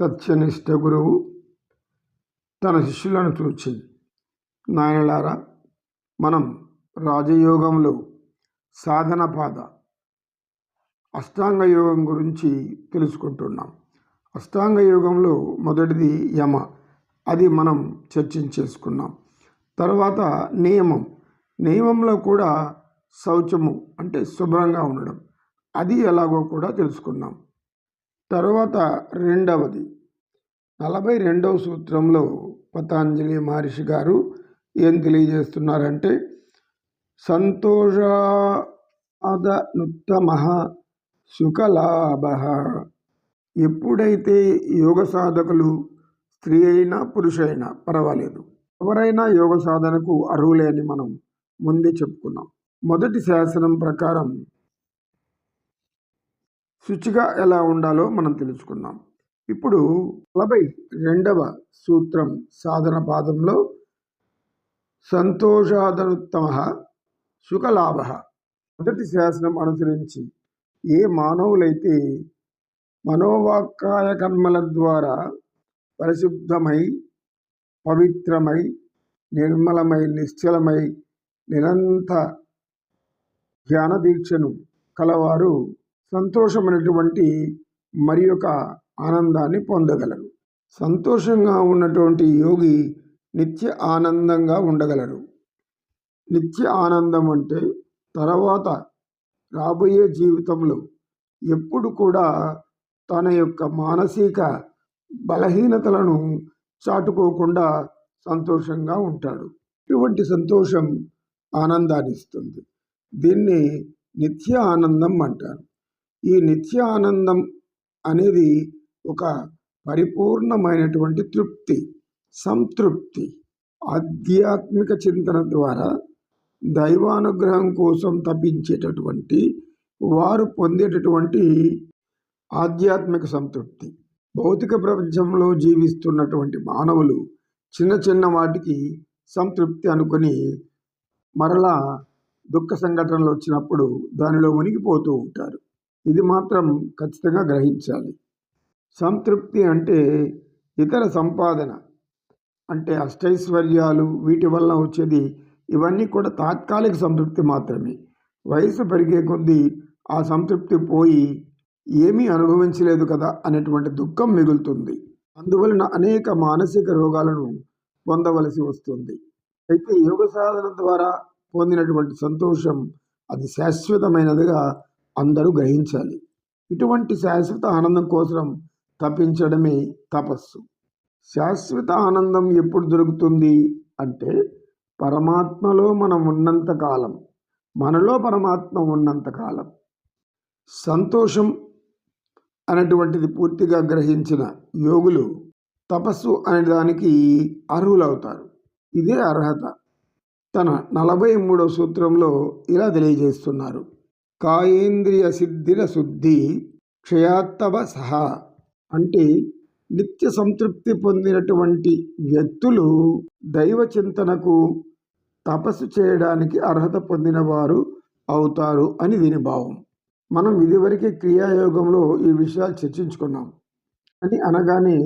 సత్యనిష్ట గురువు తన శిష్యులను చూచి నాయనలారా మనం రాజయోగంలో సాధన పాద అష్టాంగ యోగం గురించి తెలుసుకుంటున్నాం. అష్టాంగ యోగంలో మొదటిది యమ అది మనం చర్చించేసుకున్నాం తర్వాత నియమం నియమంలో కూడా శౌచము అంటే శుభ్రంగా ఉండడం అది ఎలాగో కూడా తెలుసుకున్నాం. తర్వాత రెండవది. నలభై రెండవ సూత్రంలో పతాంజలి మహర్షి గారు ఏం తెలియజేస్తున్నారంటే సంతోషాదనుత్తమ సుఖలాభ. ఎప్పుడైతే యోగ సాధకులు స్త్రీ అయినా పురుషైనా పర్వాలేదు. ఎవరైనా యోగ సాధనకు అర్హులే అని మనం ముందే చెప్పుకున్నాం. మొదటి శాసనం ప్రకారం శుచిగా ఎలా ఉండాలో మనం తెలుసుకున్నాం ఇప్పుడు నలభై రెండవ సూత్రం సాధన పాదంలో సంతోషాదనుత్తమ సుఖలాభ. మొదటి శాసనం అనుసరించి ఏ మానవులైతే మనోవాక్కాయ కర్మల ద్వారా పరిశుద్ధమై పవిత్రమై నిర్మలమై నిశ్చలమై నిరంత ధ్యాన దీక్షను కలవారు సంతోషమైనటువంటి మరి యొక్క ఆనందాన్ని పొందగలరు. సంతోషంగా ఉన్నటువంటి యోగి నిత్య ఆనందంగా ఉండగలరు. నిత్య ఆనందం అంటే తర్వాత రాబోయే జీవితంలో ఎప్పుడు కూడా తన యొక్క మానసిక బలహీనతలను చాటుకోకుండా సంతోషంగా ఉంటాడు. ఇటువంటి సంతోషం ఆనందాన్ని ఇస్తుంది. దీన్ని నిత్య ఆనందం అంటారు. ఈ నిత్యానందం అనేది ఒక పరిపూర్ణమైనటువంటి తృప్తి సంతృప్తి. ఆధ్యాత్మిక చింతన ద్వారా దైవానుగ్రహం కోసం తప్పించేటటువంటి వారు పొందేటటువంటి ఆధ్యాత్మిక సంతృప్తి. భౌతిక ప్రపంచంలో జీవిస్తున్నటువంటి మానవులు చిన్న చిన్న వాటికి సంతృప్తి అనుకొని మరలా దుఃఖ సంఘటనలు వచ్చినప్పుడు దానిలో మునిగిపోతూ ఉంటారు. ఇది మాత్రం ఖచ్చితంగా గ్రహించాలి. సంతృప్తి అంటే ఇతర సంపాదన అంటే అష్టైశ్వర్యాలు వీటి వలన వచ్చేది ఇవన్నీ కూడా తాత్కాలిక సంతృప్తి మాత్రమే. వయసు పెరిగే కొద్దీ ఆ సంతృప్తి పోయి ఏమీ అనుభవించలేదు కదా అనేటువంటి దుఃఖం మిగులుతుంది. అందువలన అనేక మానసిక రోగాలను పొందవలసి వస్తుంది. అయితే యోగ సాధన ద్వారా పొందినటువంటి సంతోషం అది శాశ్వతమైనదిగా అందరూ గ్రహించాలి. ఇటువంటి శాశ్వత ఆనందం కోసం తపించడమే తపస్సు. శాశ్వత ఆనందం ఎప్పుడు దొరుకుతుంది అంటే పరమాత్మలో మనం ఉన్నంత కాలం మనలో పరమాత్మ ఉన్నంత కాలం. సంతోషం అనేటువంటిది పూర్తిగా గ్రహించిన యోగులు తపస్సు అనే దానికి అర్హులవుతారు. ఇదే అర్హత. తన నలభై మూడవ సూత్రంలో ఇలా తెలియజేస్తున్నారు. కాయేంద్రియ సిద్ధిల శుద్ధి క్షయాత్తవ సహా అంటే నిత్య సంతృప్తి పొందినటువంటి వ్యక్తులు దైవ చింతనకు తపస్సు చేయడానికి అర్హత పొందినవారు అవుతారు అని దీని భావం. మనం ఇదివరకే క్రియాయోగంలో ఈ విషయాలు చర్చించుకున్నాం. అని అనగానే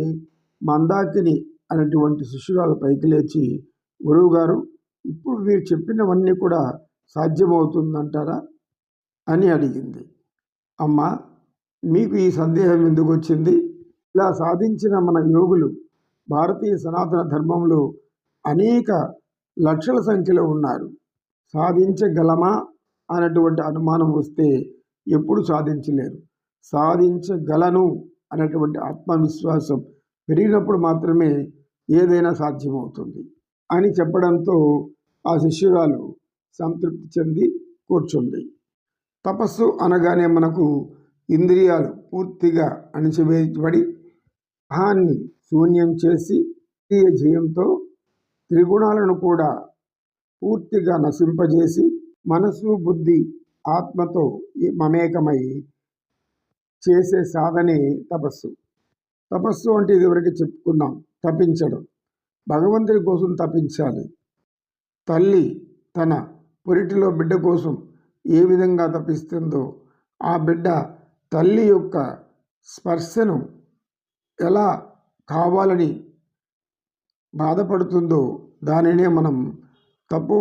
మందాకిని అనేటువంటి శిష్యురాలు పైకి లేచి గురువుగారు ఇప్పుడు మీరు చెప్పినవన్నీ కూడా సాధ్యమవుతుందంటారా? అని అడిగింది. అమ్మ మీకు ఈ సందేహం ఎందుకు వచ్చింది? ఇలా సాధించిన మన యోగులు భారతీయ సనాతన ధర్మంలో అనేక లక్షల సంఖ్యలో ఉన్నారు. సాధించగలమా? అనేటువంటి అనుమానం వస్తే ఎప్పుడు సాధించలేరు. సాధించగలను అనేటువంటి ఆత్మవిశ్వాసం పెరిగినప్పుడు మాత్రమే ఏదైనా సాధ్యమవుతుంది అని చెప్పడంతో ఆ శిష్యురాలు సంతృప్తి చెంది కూర్చుంది. తపస్సు అనగానే మనకు ఇంద్రియాలు పూర్తిగా అణిచివేయబడి అహాన్ని శూన్యం చేసి ఇంద్రియ జయంతో త్రిగుణాలను కూడా పూర్తిగా నశింపజేసి మనసు బుద్ధి ఆత్మతో మమేకమై చేసే సాధనే తపస్సు. తపస్సు అంటే ఇదివరకు చెప్పుకున్నాం తపించడం. భగవంతుడి కోసం తపించాలి. తల్లి తన పురిటిలో బిడ్డ కోసం ఏ విధంగా తప్పిస్తుందో ఆ బిడ్డ తల్లి యొక్క స్పర్శను ఎలా కావాలని బాధపడుతుందో దానినే మనం తప్పు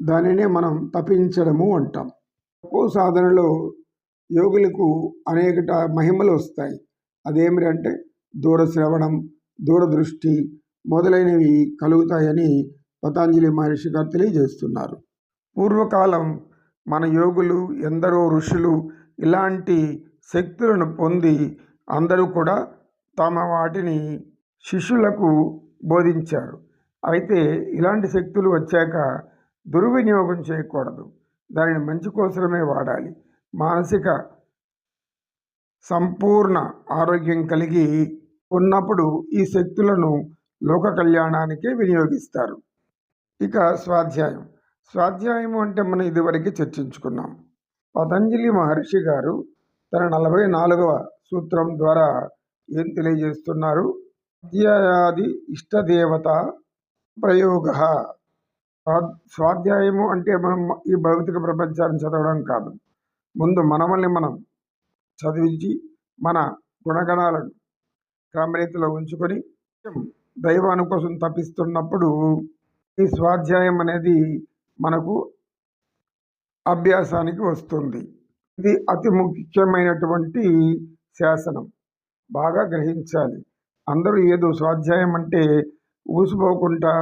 దానినే మనం తప్పించడము అంటాం. తప్పు సాధనలో యోగులకు అనేక మహిమలు వస్తాయి. అదేమిటంటే దూర శ్రవణం దూరదృష్టి మొదలైనవి కలుగుతాయని పతాంజలి మహర్షి గారు తెలియజేస్తున్నారు. పూర్వకాలం మన యోగులు ఎందరో ఋషులు ఇలాంటి శక్తులను పొంది అందరూ కూడా తమ వాటిని శిష్యులకు బోధించారు. అయితే ఇలాంటి శక్తులు వచ్చాక దుర్వినియోగం చేయకూడదు. దానిని మంచి కోసమే వాడాలి. మానసిక సంపూర్ణ ఆరోగ్యం కలిగి ఉన్నప్పుడు ఈ శక్తులను లోక కళ్యాణానికే వినియోగిస్తారు. ఇక స్వాధ్యాయం. స్వాధ్యాయం అంటే మనం ఇదివరకు చర్చించుకున్నాం. పతంజలి మహర్షి గారు తన నలభై నాలుగవ సూత్రం ద్వారా ఏం తెలియజేస్తున్నారు? స్వాధ్యాయాది ఇష్టదేవత ప్రయోగ. స్వా- స్వాధ్యాయము అంటే మనం ఈ భౌతిక ప్రపంచాన్ని చదవడం కాదు. ముందు మనమల్ని మనం చదివించి మన గుణగణాలను క్రమరీతిలో ఉంచుకొని దైవాను కోసం తప్పిస్తున్నప్పుడు ఈ స్వాధ్యాయం అనేది మనకు అభ్యాసానికి వస్తుంది. ఇది అతి ముఖ్యమైనటువంటి శాసనం. బాగా గ్రహించాలి. అందరూ ఏదో స్వాధ్యాయం అంటే ఊసిపోకుండా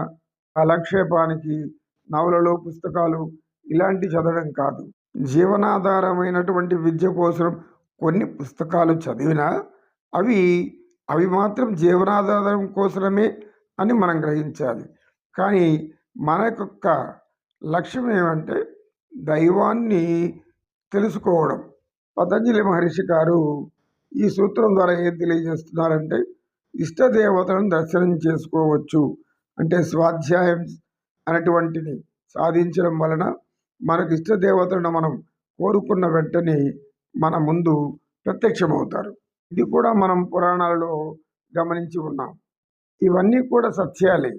కాలక్షేపానికి నవలలు పుస్తకాలు ఇలాంటి చదవడం కాదు. జీవనాధారమైనటువంటి విద్య కోసం కొన్ని పుస్తకాలు చదివినా అవి అవి మాత్రం జీవనాధారం కోసమే అని మనం గ్రహించాలి. కానీ మన యొక్క లక్ష్యం ఏమంటే దైవాన్ని తెలుసుకోవడం. పతంజలి మహర్షి గారు ఈ సూత్రం ద్వారా ఏం తెలియజేస్తున్నారంటే ఇష్టదేవతలను దర్శనం చేసుకోవచ్చు. అంటే స్వాధ్యాయం అనేటువంటిని సాధించడం వలన మనకు ఇష్టదేవతలను మనం కోరుకున్న వెంటనే మన ముందు ప్రత్యక్షమవుతారు. ఇది కూడా మనం పురాణాలలో గమనించి ఉన్నాం. ఇవన్నీ కూడా సత్యాలే.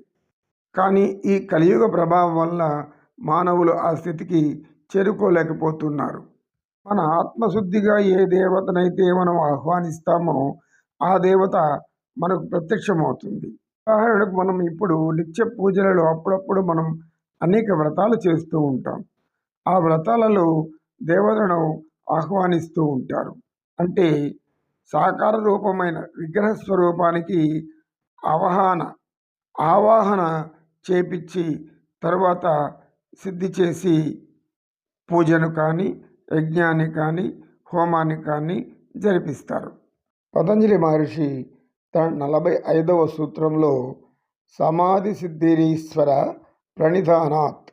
కానీ ఈ కలియుగ ప్రభావం వల్ల మానవులు ఆ స్థితికి చేరుకోలేకపోతున్నారు. మన ఆత్మశుద్ధిగా ఏ దేవతనైతే మనం ఆహ్వానిస్తామో ఆ దేవత మనకు ప్రత్యక్షమవుతుంది. ఉదాహరణకు మనం ఇప్పుడు నిత్య పూజలలో అప్పుడప్పుడు మనం అనేక వ్రతాలు చేస్తూ ఉంటాం. ఆ వ్రతాలలో దేవతలను ఆహ్వానిస్తూ ఉంటారు. అంటే సాకార రూపమైన విగ్రహ స్వరూపానికి అవహాన ఆవాహన చేపించి తర్వాత సిద్ధి చేసి పూజను కానీ యజ్ఞాన్ని కానీ హోమాన్ని కానీ జరిపిస్తారు. పతంజలి మహర్షి తన నలభై ఐదవ సూత్రంలో సమాధి సిద్ధిరీశ్వర ప్రణిధానాత్.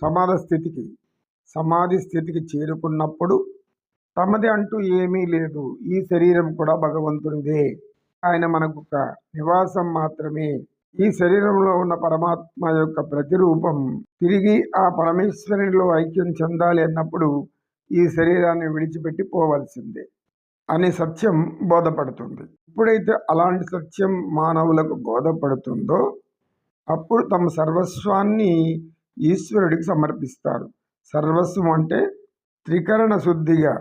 సమాధ స్థితికి సమాధి స్థితికి చేరుకున్నప్పుడు తమది అంటూ ఏమీ లేదు. ఈ శరీరం కూడా భగవంతునిదే. ఆయన మనకు ఒక నివాసం మాత్రమే. ఈ శరీరంలో ఉన్న పరమాత్మ యొక్క ప్రతిరూపం తిరిగి ఆ పరమేశ్వరునిలో ఐక్యం చెందాలి అన్నప్పుడు ఈ శరీరాన్ని విడిచిపెట్టి పోవలసిందే అనే సత్యం బోధపడుతుంది. ఎప్పుడైతే అలాంటి సత్యం మానవులకు బోధపడుతుందో అప్పుడు తమ సర్వస్వాన్ని ఈశ్వరుడికి సమర్పిస్తారు. సర్వస్వం అంటే త్రికరణ శుద్ధిగా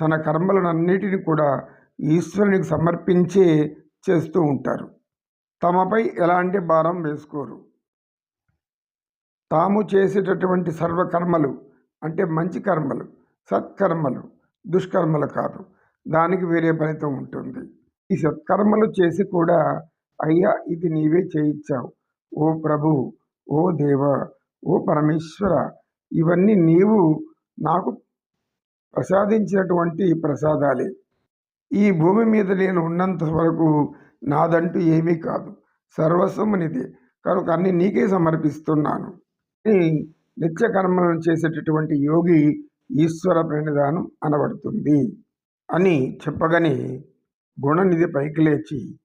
తన కర్మలనన్నిటిని కూడా ఈశ్వరునికి సమర్పించే చేస్తూ ఉంటారు. తమపై ఎలాంటి భారం వేసుకోరు. తాము చేసేటటువంటి సర్వకర్మలు అంటే మంచి కర్మలు సత్కర్మలు దుష్కర్మలు కాదు. దానికి వేరే ఫలితం ఉంటుంది. ఈ సత్కర్మలు చేసి కూడా అయ్యా ఇది నీవే చేయించావు ఓ ప్రభు ఓ దేవ ఓ పరమేశ్వర ఇవన్నీ నీవు నాకు ప్రసాదించినటువంటి ప్రసాదాలే. ఈ భూమి మీద నేను ఉన్నంత వరకు నాదంటూ ఏమీ కాదు. సర్వస్వము నిదే. కనుక అన్ని నీకే సమర్పిస్తున్నాను. నిత్య కర్మలను చేసేటటువంటి యోగి ఈశ్వర ప్రణిధానం అనబడుతుంది అని చెప్పగానే గుణనిధి పైకి లేచి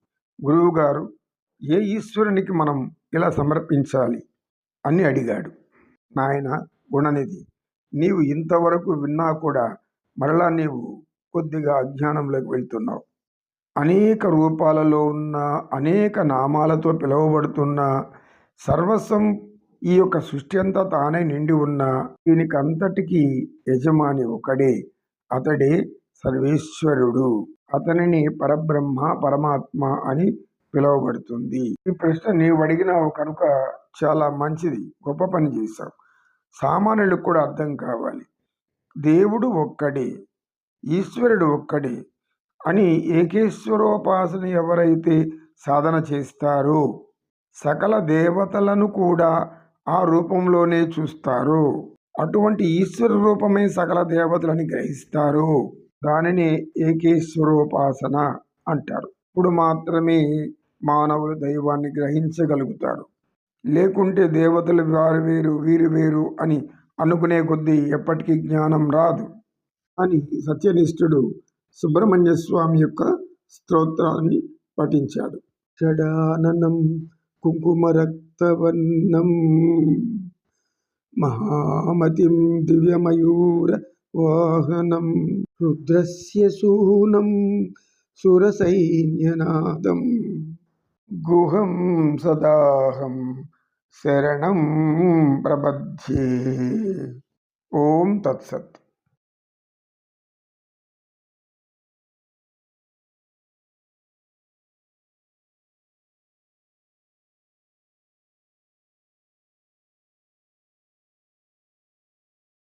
గురువుగారు ఏ ఈశ్వరునికి మనం ఇలా సమర్పించాలి అని అడిగాడు. నాయన గుణనిధి నీవు ఇంతవరకు విన్నా కూడా మరలా నీవు కొద్దిగా అజ్ఞానంలోకి వెళ్తున్నావు. అనేక రూపాలలో ఉన్న అనేక నామాలతో పిలువబడుతున్న సర్వస్వం ఈ యొక్క సృష్టి అంతా తానే నిండి ఉన్న దీనికి అంతటికీ యజమాని ఒకడే అతడే సర్వేశ్వరుడు. అతనిని పరబ్రహ్మ పరమాత్మ అని పిలువబడుతుంది. ఈ ప్రశ్న నీవు అడిగినావు కనుక చాలా మంచిది గొప్ప పని చేశావు. సామాన్యులకు కూడా అర్థం కావాలి. దేవుడు ఒక్కడే ఈశ్వరుడు ఒక్కడే అని ఏకేశ్వరోపాసన ఎవరైతే సాధన చేస్తారో సకల దేవతలను కూడా ఆ రూపంలోనే చూస్తారు. అటువంటి ఈశ్వర రూపమే సకల దేవతలని గ్రహిస్తారు. దానిని ఏకేశ్వరోపాసన అంటారు. ఇప్పుడు మాత్రమే మానవులు దైవాన్ని గ్రహించగలుగుతారు. లేకుంటే దేవతలు వారు వేరు వీరు వేరు అని అనుకునే కొద్దీ ఎప్పటికీ జ్ఞానం రాదు అని సత్యనిష్ఠుడు సుబ్రహ్మణ్య స్వామి యొక్క స్తోత్రాన్ని పఠించాడు. షడాననం కుంకుమరక్తవర్ణం మహామతిం దివ్యమయూర వాహనం రుద్రస్య శూనం సురసైన్యనాదం గుహం సదాహం శరణం ప్రబధ్యే. ఓం తత్సత్.